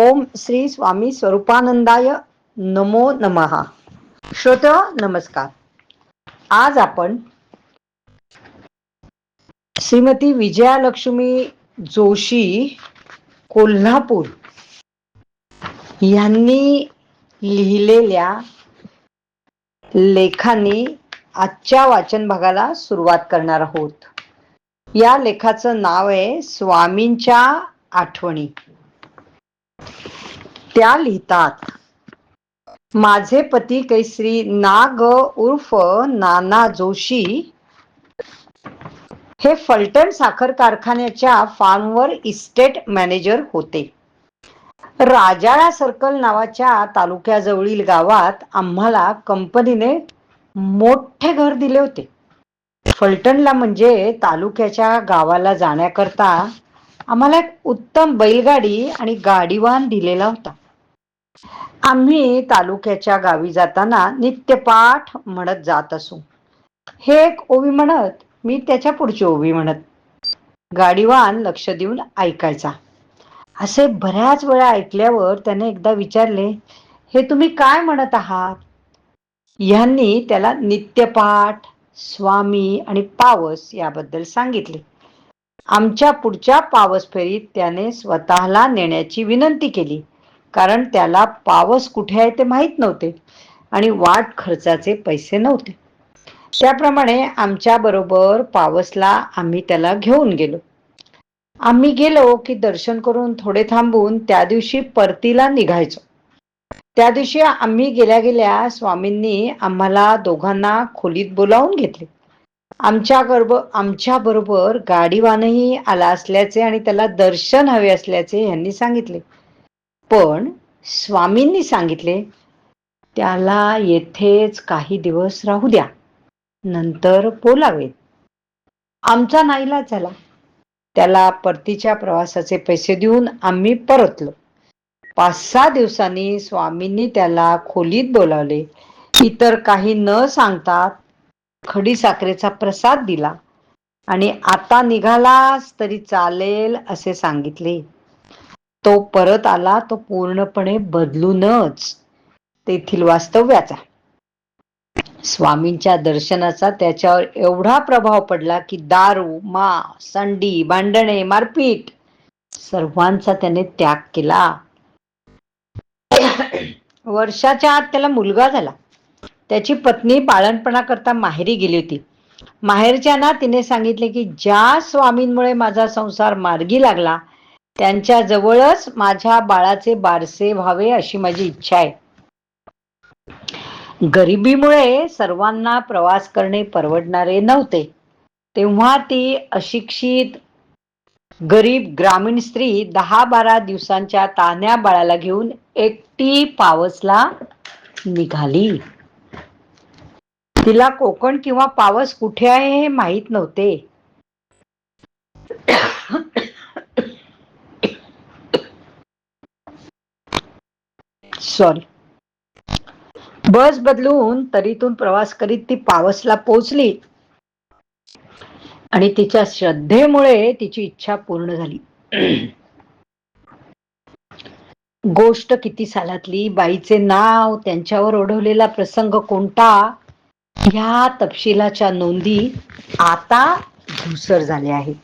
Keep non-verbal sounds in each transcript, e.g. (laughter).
ओम श्री स्वामी स्वरूपानंदाय नमो नमहा श्रोत नमस्कार. आज आपण श्रीमती विजयालक्ष्मी जोशी कोल्हापूर यांनी लिहिलेल्या लेखांनी आजच्या वाचन भागाला सुरुवात करणार आहोत. या लेखाचं नाव आहे स्वामींच्या आठवणी. त्या लिहितात. माझे पती कैश्री नाग उर्फ नाना जोशी हे फलटण साखर कारखान्याच्या फार्मवर इस्टेट मॅनेजर होते. राजाळा सर्कल नावाच्या तालुक्याजवळील गावात आम्हाला कंपनीने मोठे घर दिले होते. फलटणला म्हणजे तालुक्याच्या गावाला जाण्याकरता आम्हाला एक उत्तम बैलगाडी आणि गाडीवान दिलेला होता. आम्ही तालुक्याच्या गावी जाताना नित्यपाठ म्हणत जात असू. हे एक ओवी म्हणत मी त्याच्या पुढची ओवी म्हणत. गाडीवान लक्ष देऊन ऐकायचा. असे बऱ्याच वेळा ऐकल्यावर त्याने एकदा विचारले हे तुम्ही काय म्हणत आहात? ह्यांनी त्याला नित्यपाठ स्वामी आणि पावस याबद्दल सांगितले. आमच्या पुढच्या पावस फेरीत त्याने स्वतःला नेण्याची विनंती केली. कारण त्याला पावस कुठे आहे ते माहीत नव्हते आणि वाट खर्चाचे पैसे नव्हते. त्याप्रमाणे आमच्या बरोबर पावसला आम्ही त्याला घेऊन गेलो. आम्ही गेलो की दर्शन करून थोडे थांबून त्या दिवशी परतीला निघायचो. त्या दिवशी आम्ही गेल्या गेल्या स्वामींनी आम्हाला दोघांना खोलीत बोलावून घेतले. आमच्या गर्भ आमच्या बरोबर गाडीवानही आला असल्याचे आणि त्याला दर्शन हवे असल्याचे यांनी सांगितले. पण स्वामींनी सांगितले त्याला येथेच काही दिवस राहू द्या नंतर बोलावेत. आमचा नाईला झाला. त्याला परतीच्या प्रवासाचे पैसे देऊन आम्ही परतलो. पाच सहा दिवसांनी स्वामींनी त्याला खोलीत बोलावले. इतर काही न सांगता खडी साखरेचा प्रसाद दिला आणि आता निघालास तरी चालेल असे सांगितले. तो परत आला तो पूर्णपणे बदलूनच तेथील वास्तव्याचा. स्वामींच्या दर्शनाचा त्याच्यावर एवढा प्रभाव पडला की दारू मा संडी भांडणे मारपीट सर्वांचा त्याने त्याग केला. वर्षाच्या आत त्याला मुलगा झाला. त्याची पत्नी पाळणपणा करता माहेरी गेली होती. माहेरच्या ना तिने सांगितले की ज्या स्वामींमुळे माझा संसार मार्गी लागला त्यांच्या जवळच माझ्या बाळाचे बारसे व्हावे अशी माझी इच्छा आहे. गरिबीमुळे सर्वांना प्रवास करणे परवडणारे नव्हते. तेव्हा ती अशिक्षित गरीब ग्रामीण स्त्री दहा बारा दिवसांच्या तान्या बाळाला घेऊन एकटी पावसला निघाली. तिला कोकण किंवा पावस कुठे आहे हे माहीत नव्हते. सॉरी. बस बदलून तरीतून प्रवास करीत ती पावसला पोचली आणि तिच्या श्रद्धेमुळे तिची इच्छा पूर्ण झाली. (clears throat) गोष्ट किती सालातली बाईचे नाव त्यांच्यावर ओढवलेला प्रसंग कोणता? ह्या तपशिलाच्या नोंदी आता धुसर झाल्या आहेत.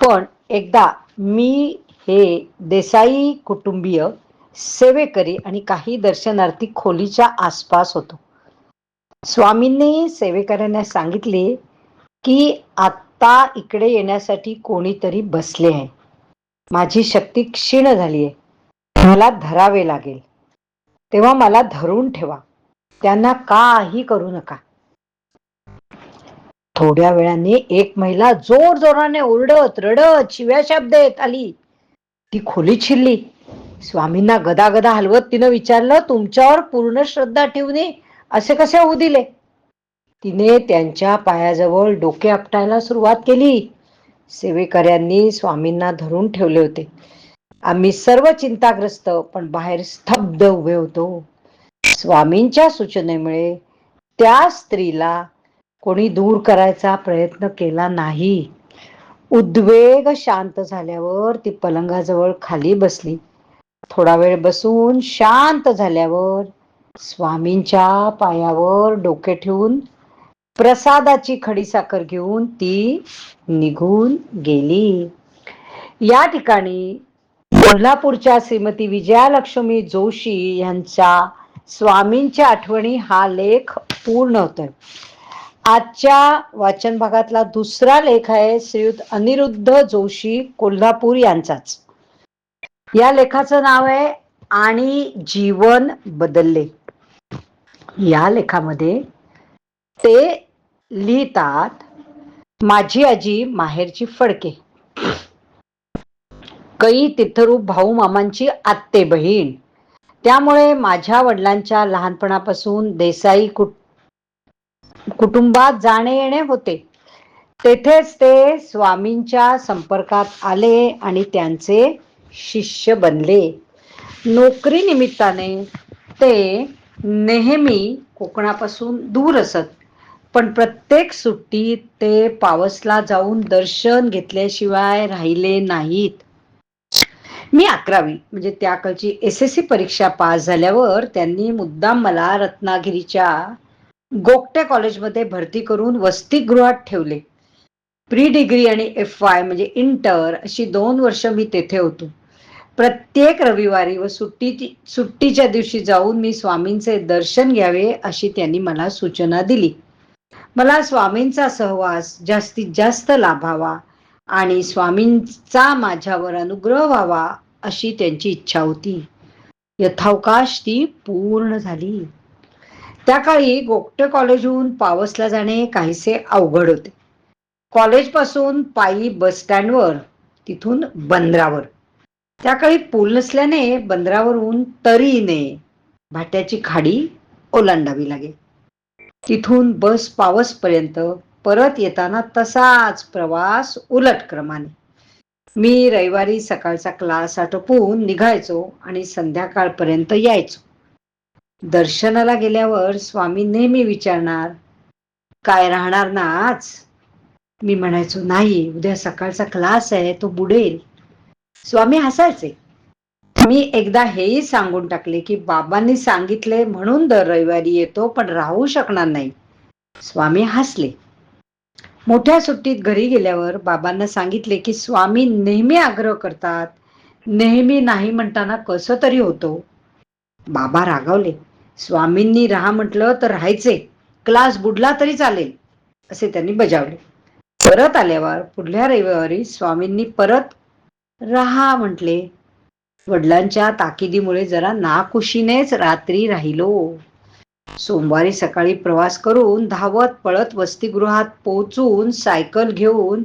पण एकदा मी हे देसाई कुटुंबीय सेवेकरी आणि काही दर्शनार्थी खोलीच्या आसपास होतो. स्वामींनी सेवेकऱ्यांना सांगितले की आत्ता इकडे येण्यासाठी कोणीतरी बसले आहे. माझी शक्ती क्षीण झाली आहे मला धरावे लागेल. तेव्हा मला धरून ठेवा. त्यांना काही करू नका. थोड्या वेळाने एक महिला जोर जोराने ओरडत रडत शिव्या शब्द येत आली. ती खोली शिरली स्वामींना गदा गदा हलवत तिनं विचारलं तुमच्यावर पूर्ण श्रद्धा ठेवणे असे कसे होऊ दिले? तिने त्यांच्या पायाजवळ डोके आपटायला सुरुवात केली. सेवेकऱ्यांनी स्वामींना धरून ठेवले होते. आम्ही सर्व चिंताग्रस्त पण बाहेर स्तब्ध उभे होतो. स्वामींच्या सूचनेमुळे त्या स्त्रीला कोणी दूर करायचा प्रयत्न केला नाही. उद्वेग शांत झाल्यावर ती पलंगाजवळ खाली बसली. थोडा वेळ बसून शांत झाल्यावर स्वामींच्या पायावर डोके ठेवून प्रसादाची खडीसाखर घेऊन ती निघून गेली. या ठिकाणी कोल्हापूरच्या श्रीमती विजयालक्ष्मी जोशी यांचा स्वामींच्या आठवणी हा लेख पूर्ण होतोय. आजच्या वाचन भागातला दुसरा लेख आहे श्रीयुत अनिरुद्ध जोशी कोल्हापूर यांचाच. या लेखाचं नाव आहे आणि जीवन बदलले. या लेखामध्ये ते लिहितात माझी आजी माहेरची फडके. कई तीर्थरूप भाऊ मामांची आत्ते बहीण. त्यामुळे माझ्या वडिलांच्या लहानपणापासून देसाई कुट कुटुंबात जाणे येणे होते. तेथेच ते स्वामींच्या संपर्कात आले आणि त्यांचे शिष्य बनले. नोकरी निमित्ताने ते नेहमी कोकणापासून दूर असत. पण प्रत्येक सुट्टीत ते पावसला जाऊन दर्शन घेतल्याशिवाय राहिले नाहीत. मी अकरावी म्हणजे त्या काळची एस एस सी परीक्षा पास झाल्यावर त्यांनी मुद्दाम मला रत्नागिरीच्या गोगटे कॉलेजमध्ये भरती करून वसतिगृहात ठेवले. प्री डिग्री आणि एफ वाय म्हणजे इंटर अशी दोन वर्ष मी तेथे होतो. प्रत्येक रविवारी व सुट्टी सुट्टीच्या दिवशी जाऊन मी स्वामींचे दर्शन घ्यावे अशी त्यांनी मला सूचना दिली. मला स्वामींचा सहवास जास्तीत जास्त लाभावा आणि स्वामींचा माझ्यावर अनुग्रह व्हावा अशी त्यांची इच्छा होती. यथावकाश ती पूर्ण झाली. त्या काळी गोगटे कॉलेजहून पावसला जाणे काहीसे अवघड होते. कॉलेजपासून पायी बस स्टँडवर तिथून बंदरावर. त्या काळी पूल नसल्याने बंदरावरून तरीने भाट्याची खाडी ओलांडावी लागे. तिथून बस पावसपर्यंत परत येताना तसाच प्रवास उलट क्रमाने. मी रविवारी सकाळचा क्लास आटोपून निघायचो आणि संध्याकाळपर्यंत यायचो. दर्शनाला गेल्यावर स्वामी नेहमी विचारणार काय राहणार ना आज? मी म्हणायचो नाही उद्या सकाळचा क्लास आहे तो बुडेल. स्वामी हसायचे. मी एकदा हेही सांगून टाकले की बाबांनी सांगितले म्हणून दर रविवारी येतो पण राहू शकणार नाही. स्वामी हसले. मोठ्या सुट्टीत घरी गेल्यावर बाबांना सांगितले की स्वामी नेहमी आग्रह करतात. नेहमी नाही म्हणताना कसं तरी होतो. बाबा रागावले. स्वामींनी राहा म्हटलं तर राहायचे. क्लास बुडला तरी चालेल. असे त्यांनी बजावले. परत आल्यावर पुढल्या रविवारी स्वामींनी परत राहा म्हटले. वडिलांच्या ताकिदीमुळे जरा नाकुशीनेच रात्री राहिलो. सोमवारी सकाळी प्रवास करून धावत पळत वसतिगृहात पोहोचून सायकल घेऊन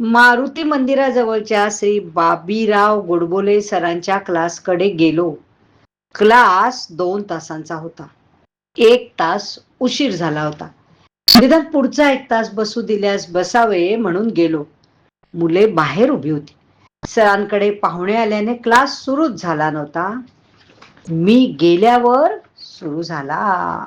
मारुती मंदिराजवळच्या श्री बाबीराव गोडबोले सरांच्या क्लासकडे गेलो. क्लास दोन तासांचा होता. एक तास उशीर झाला होता. निदान पुढचा एक तास बसू दिल्यास बसावे म्हणून गेलो. मुले बाहेर उभी होती. सरांकडे पाहुणे आल्याने क्लास सुरूच झाला नव्हता. मी गेल्यावर सुरू झाला.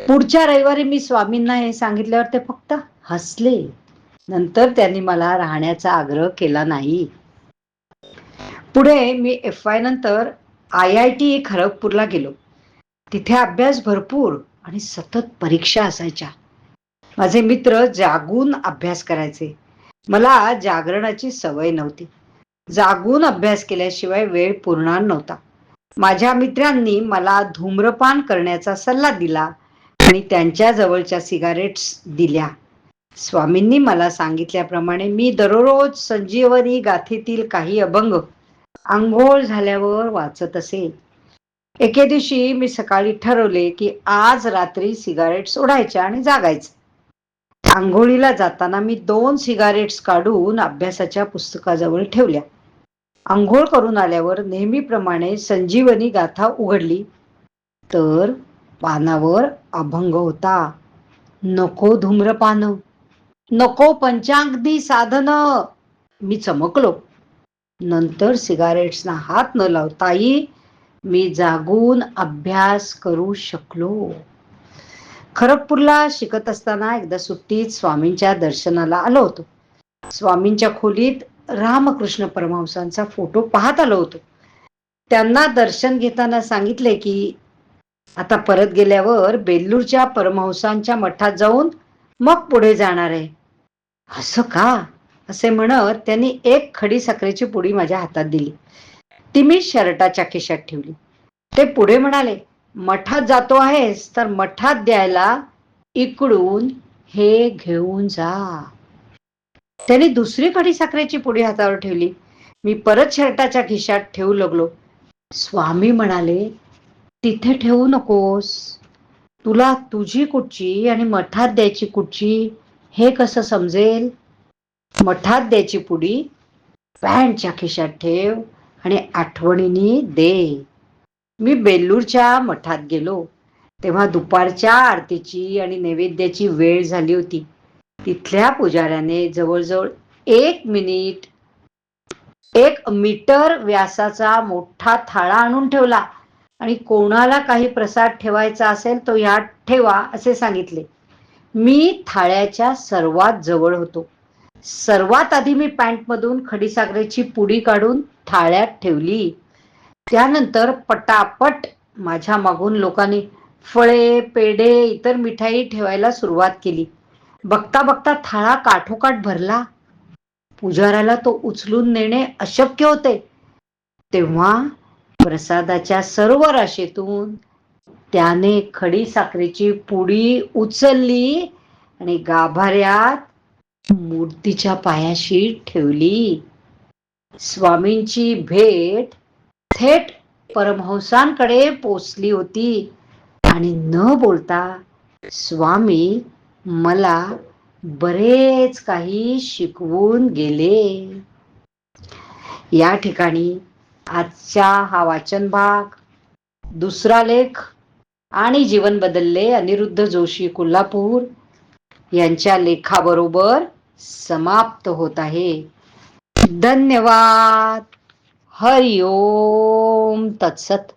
पुढच्या रविवारी मी स्वामींना हे सांगितल्यावर ते फक्त हसले. नंतर त्यांनी मला राहण्याचा आग्रह केला नाही. पुढे मी एफ आय नंतर आय आय टी खरगपूरला गेलो. तिथे अभ्यास भरपूर आणि सतत परीक्षा असायच्या. माझे मित्र जागून अभ्यास करायचे. मला जागरणाची सवय नव्हती. जागून अभ्यास केल्याशिवाय वेळ पुरणार नव्हता. माझ्या मित्रांनी मला धूम्रपान करण्याचा सल्ला दिला आणि त्यांच्या जवळच्या सिगारेट्स दिल्या. स्वामींनी मला सांगितल्याप्रमाणे मी दररोज संजीवनी गाथेतील काही अभंग आंघोळ झाल्यावर वाचत असे. एके दिवशी मी सकाळी ठरवले की आज रात्री सिगारेट सोडायच्या आणि जागायचे. आंघोळीला जाताना मी दोन सिगारेट्स काढून अभ्यासाच्या पुस्तकाजवळ ठेवल्या. आंघोळ करून आल्यावर नेहमीप्रमाणे संजीवनी गाथा उघडली. तर पानावर अभंग होता. नको धूम्रपान. नको पंचांगदी साधन. मी चमकलो. नंतर सिगारेट्सना हात न लावताही मी जागून अभ्यास करू शकलो. खरगपूरला शिकत असताना एकदा सुट्टीत स्वामींच्या दर्शनाला आलो होतो. स्वामींच्या खोलीत रामकृष्ण परमहंसांचा फोटो पाहत आलो होतो. त्यांना दर्शन घेताना सांगितले की आता परत गेल्यावर बेल्लूरच्या परमहंसांच्या मठात जाऊन मग पुढे जाणार आहे. असं का? असे म्हणत त्यांनी एक खडी साखरेची पुडी माझ्या हातात दिली. ती मी शर्टाच्या खिशात ठेवली. ते पुढे म्हणाले मठात जातो आहेस तर मठात द्यायला इकडून हे घेऊन जा. त्यांनी दुसरी कडी साखरेची पुडी हातावर ठेवली. मी परत शर्टाच्या खिशात ठेवू लागलो. स्वामी म्हणाले तिथे ठेवू नकोस. तुला तुझी कुठची आणि मठात द्यायची कुठची हे कसं समजेल? मठात द्यायची पुडी पॅन्टच्या खिशात ठेव आणि आठवणीने दे. मी बेल्लूरच्या मठात गेलो. तेव्हा दुपारच्या आरतीची आणि नैवेद्याची वेळ झाली होती. तिथल्या पुजाऱ्याने जवळजवळ एक मिनिट एक मीटर व्यासाचा मोठा थाळा आणून ठेवला. आणि कोणाला काही प्रसाद ठेवायचा असेल तो ह्यात ठेवा असे सांगितले. मी थाळ्याच्या सर्वात जवळ होतो. सर्वात आधी मी पॅन्टमधून खडीसाखरेची पुडी काढून थाळ्यात ठेवली. त्यानंतर पटापट माझ्या मागून लोकांनी फळे पेढे इतर मिठाई ठेवायला सुरुवात केली. बघता बघता थाळा काठोकाठ भरला. पुजाऱ्याला तो उचलून नेणे अशक्य होते. तेव्हा प्रसादाच्या सर्व राशीतून त्याने खडी साखरेची पुडी उचलली आणि गाभाऱ्यात मूर्तीच्या पायाशी ठेवली. स्वामींची भेट थेट परमहंसांकडे पोचली होती. आणि न बोलता स्वामी मला बरेच काही शिकवून गेले. या ठिकाणी आजचा हा वाचन भाग दुसरा लेख आणि जीवन बदलले अनिरुद्ध जोशी कोल्हापूर यांच्या लेखाबरोबर समाप्त होत आहे. धन्यवाद! हरिओम तत्सत।